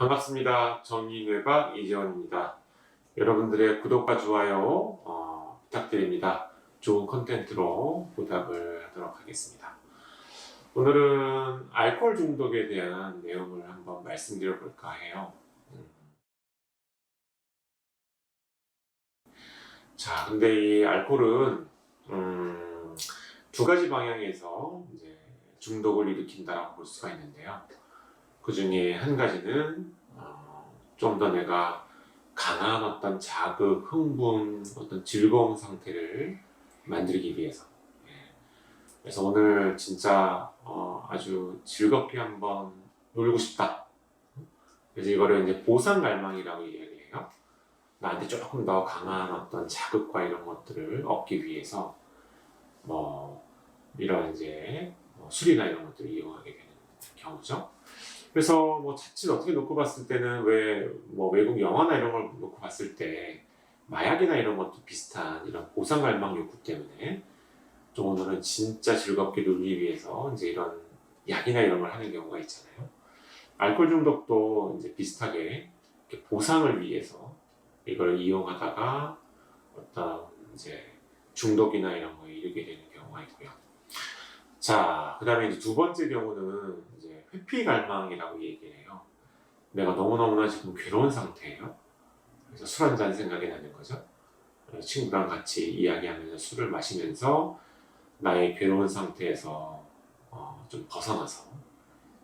반갑습니다. 정의뇌박 이재원입니다. 여러분들의 구독과 좋아요 어, 부탁드립니다. 좋은 컨텐츠로 보답을 하도록 하겠습니다. 오늘은 알코올 중독에 대한 내용을 한번 말씀드려 볼까 해요. 음. 자, 근데 이 알코올은 음, 두 가지 방향에서 중독을 일으킨다고 볼 수가 있는데요. 그 중에 한 가지는 어, 좀더 내가 강한 어떤 자극, 흥분, 어떤 즐거운 상태를 만들기 위해서. 예. 그래서 오늘 진짜 어, 아주 즐겁게 한번 놀고 싶다. 그래서 이거를 이제 보상 갈망이라고 이야기해요. 나한테 조금 더 강한 어떤 자극과 이런 것들을 얻기 위해서 뭐 이런 이제 뭐 술이나 이런 것들을 이용하게 되는 경우죠. 그래서 뭐 자칫 어떻게 놓고 봤을 때는 왜 뭐 외국 영화나 이런 걸 놓고 봤을 때 마약이나 이런 것도 비슷한 이런 보상 갈망 욕구 때문에 좀 오늘은 진짜 즐겁게 놀기 위해서 이제 이런 약이나 이런 걸 하는 경우가 있잖아요. 알코올 중독도 이제 비슷하게 보상을 위해서 이걸 이용하다가 어떤 이제 중독이나 이런 거에 이르게 되는 경우가 있고요. 자, 그 다음에 두 번째 경우는 이제 회피 갈망이라고 얘기를 해요. 내가 너무너무나 지금 괴로운 상태예요. 그래서 술 한 잔 생각이 나는 거죠. 친구랑 같이 이야기하면서 술을 마시면서 나의 괴로운 상태에서 어, 좀 벗어나서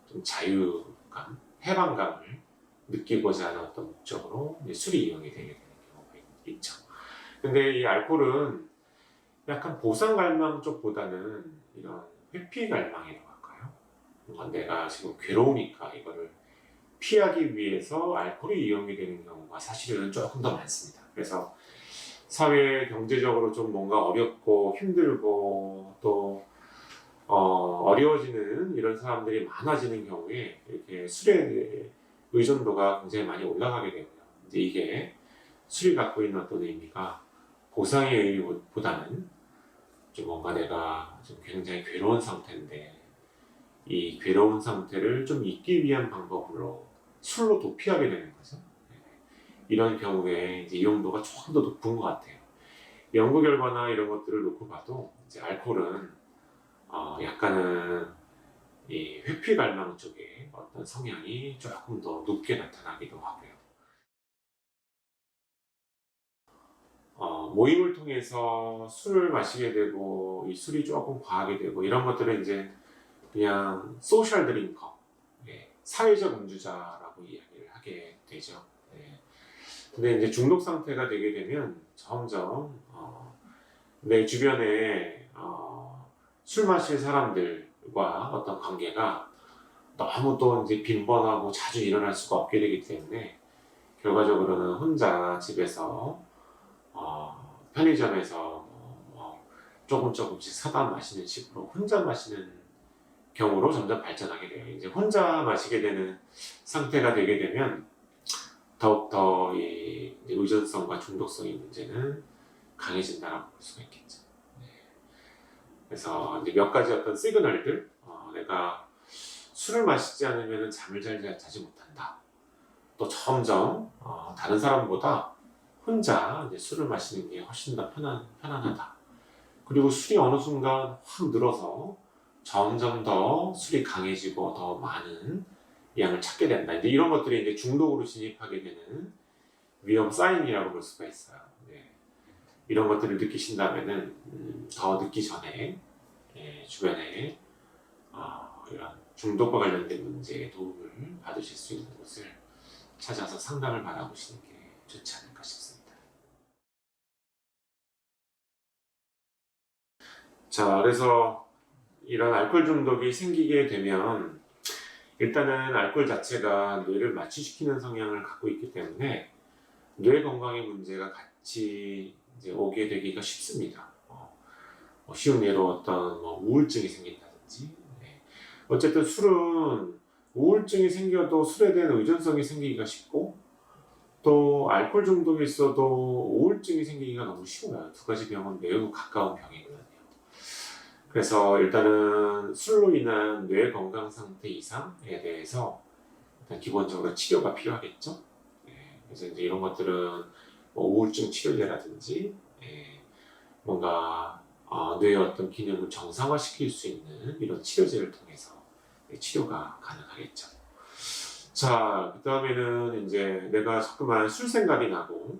좀 자유감, 해방감을 느끼고자 하는 어떤 목적으로 술이 이용이 되게 되는 경우가 있- 있죠. 근데 이 알코올은 약간 보상 갈망 쪽보다는 이런 회피 갈망이라고 할까요? 뭔가 내가 지금 괴로우니까 이거를 피하기 위해서 알코올이 이용이 되는 경우가 사실은 조금 더 많습니다. 그래서 사회 경제적으로 좀 뭔가 어렵고 힘들고 또 어, 어려워지는 이런 사람들이 많아지는 경우에 이렇게 술에 의존도가 굉장히 많이 올라가게 되고요. 이제 이게 술이 갖고 있는 어떤 의미가 보상의 의미보다는 좀 뭔가 내가 좀 굉장히 괴로운 상태인데 이 괴로운 상태를 좀 잊기 위한 방법으로 술로 도피하게 되는 거죠. 네. 이런 경우에 이제 이용도가 조금 더 높은 것 같아요. 연구 결과나 이런 것들을 놓고 봐도 이제 알코올은 어, 약간은 이 회피 갈망 쪽에 어떤 성향이 조금 더 높게 나타나기도 하고요. 어, 모임을 통해서 술을 마시게 되고 이 술이 조금 과하게 되고 이런 것들은 이제 그냥 소셜 드링커, 예, 사회적 음주자라고 이야기를 하게 되죠. 예. 근데 이제 중독 상태가 되게 되면 점점 어, 내 주변에 어, 술 마실 사람들과 어떤 관계가 너무 또 이제 빈번하고 자주 일어날 수가 없게 되기 때문에 결과적으로는 혼자 집에서 어, 편의점에서 뭐, 뭐 조금 조금씩 사다 마시는 식으로 혼자 마시는 경우로 점점 발전하게 돼요. 이제 혼자 마시게 되는 상태가 되게 되면 더욱더 이 의존성과 중독성의 문제는 강해진다라고 볼 수가 있겠죠. 네. 그래서 이제 몇 가지 어떤 시그널들, 어, 내가 술을 마시지 않으면 잠을 잘 자- 자지 못한다. 또 점점 어, 다른 사람보다 혼자 술을 마시는 게 훨씬 더 편안, 편안하다. 그리고 술이 어느 순간 확 늘어서 점점 더 술이 강해지고 더 많은 양을 찾게 된다. 이제 이런 것들이 이제 중독으로 진입하게 되는 위험 사인이라고 볼 수가 있어요. 네. 이런 것들을 느끼신다면은 음, 더 늦기 전에 예, 주변에 어, 이런 중독과 관련된 문제에 도움을 받으실 수 있는 곳을 찾아서 상담을 받아보시는 게 좋지 않을까 싶습니다. 자, 그래서 이런 알코올 중독이 생기게 되면 일단은 알코올 자체가 뇌를 마취시키는 성향을 갖고 있기 때문에 뇌 건강의 문제가 같이 이제 오게 되기가 쉽습니다. 어, 뭐 쉬운 예로 어떤 뭐 우울증이 생긴다든지. 네. 어쨌든 술은 우울증이 생겨도 술에 대한 의존성이 생기기가 쉽고 또 알코올 중독이 있어도 우울증이 생기기가 너무 쉬워요. 두 가지 병은 매우 가까운 병이거든요. 그래서 일단은 술로 인한 뇌 건강 상태 이상에 대해서 일단 기본적으로 치료가 필요하겠죠. 예, 그래서 이제 이런 것들은 뭐 우울증 치료제라든지 예, 뭔가 어, 뇌의 어떤 기능을 정상화시킬 수 있는 이런 치료제를 통해서 치료가 가능하겠죠. 자, 그 다음에는 이제 내가 자꾸만 술 생각이 나고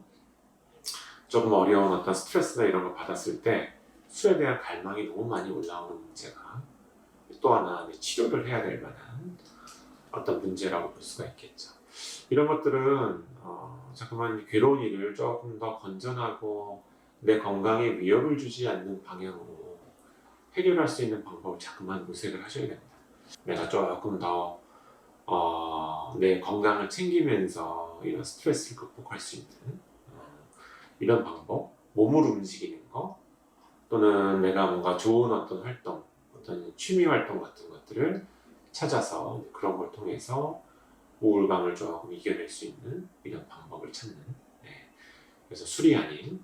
조금 어려운 어떤 스트레스나 이런 걸 받았을 때 술에 대한 갈망이 너무 많이 올라오는 문제가 또 하나 치료를 해야 될 만한 어떤 문제라고 볼 수가 있겠죠. 이런 것들은 어, 자꾸만 괴로운 일을 조금 더 건전하고 내 건강에 위협을 주지 않는 방향으로 해결할 수 있는 방법을 자꾸만 모색을 하셔야 됩니다. 내가 조금 더 어, 내 건강을 챙기면서 이런 스트레스를 극복할 수 있는 어, 이런 방법, 몸을 움직이는 거, 또는 내가 뭔가 좋은 어떤 활동, 어떤 취미 활동 같은 것들을 찾아서 그런 걸 통해서 우울감을 조금 이겨낼 수 있는 이런 방법을 찾는. 네. 그래서 술이 아닌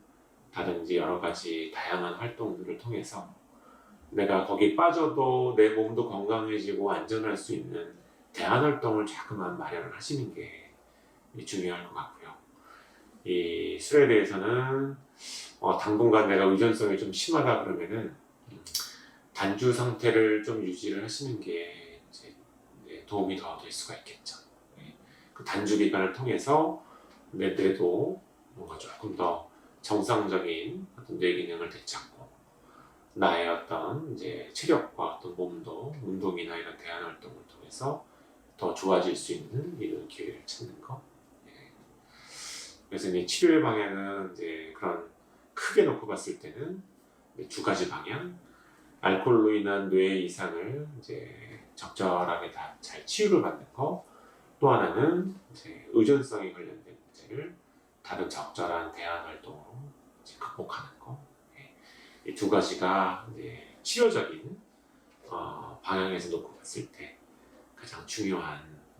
다른 이제 여러 가지 다양한 활동들을 통해서 내가 거기 빠져도 내 몸도 건강해지고 안전할 수 있는 대안 활동을 자꾸만 마련을 하시는 게 중요할 것 같고요. 이 술에 대해서는 어, 당분간 내가 의존성이 좀 심하다 그러면은 음, 단주 상태를 좀 유지를 하시는 게 이제 네, 도움이 더 될 수가 있겠죠. 네. 그 단주 기간을 통해서 내 뇌도 뭔가 조금 더 정상적인 어떤 뇌 기능을 되찾고 나의 어떤 이제 체력과 어떤 몸도 운동이나 이런 대안 활동을 통해서 더 좋아질 수 있는 이런 기회를 찾는 거. 네. 그래서 이 치료의 방향은 이제 그런 크게 놓고 봤을 때는 두 가지 방향. 알코올로 인한 뇌 이상을 이제 적절하게 다 잘 치유를 받는 거. 또 하나는 이제 의존성에 관련된 문제를 다른 적절한 대안 활동으로 극복하는 거. 이 두 가지가 이제 치료적인 어, 방향에서 놓고 봤을 때 가장 중요한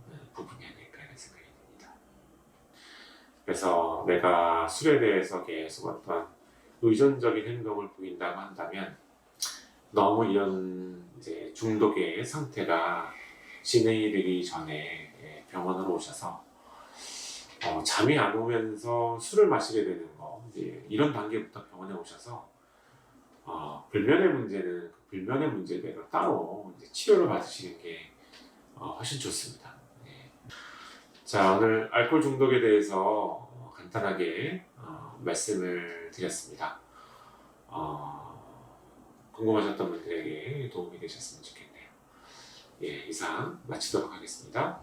어, 부분이 아닐까 이런 생각이 듭니다. 그래서 내가 술에 대해서 계속 어떤 의존적인 행동을 보인다고 한다면 너무 이런 이제 중독의 상태가 진행이 되기 전에 예, 병원으로 오셔서 어, 잠이 안 오면서 술을 마시게 되는 거 이런 단계부터 병원에 오셔서 어, 불면의 문제는 그 불면의 문제대로 따로 치료를 받으시는 게 어, 훨씬 좋습니다. 네. 자 오늘 알코올 중독에 대해서 어, 간단하게 어, 말씀을 드렸습니다. 어, 궁금하셨던 분들에게 도움이 되셨으면 좋겠네요. 예, 이상 마치도록 하겠습니다.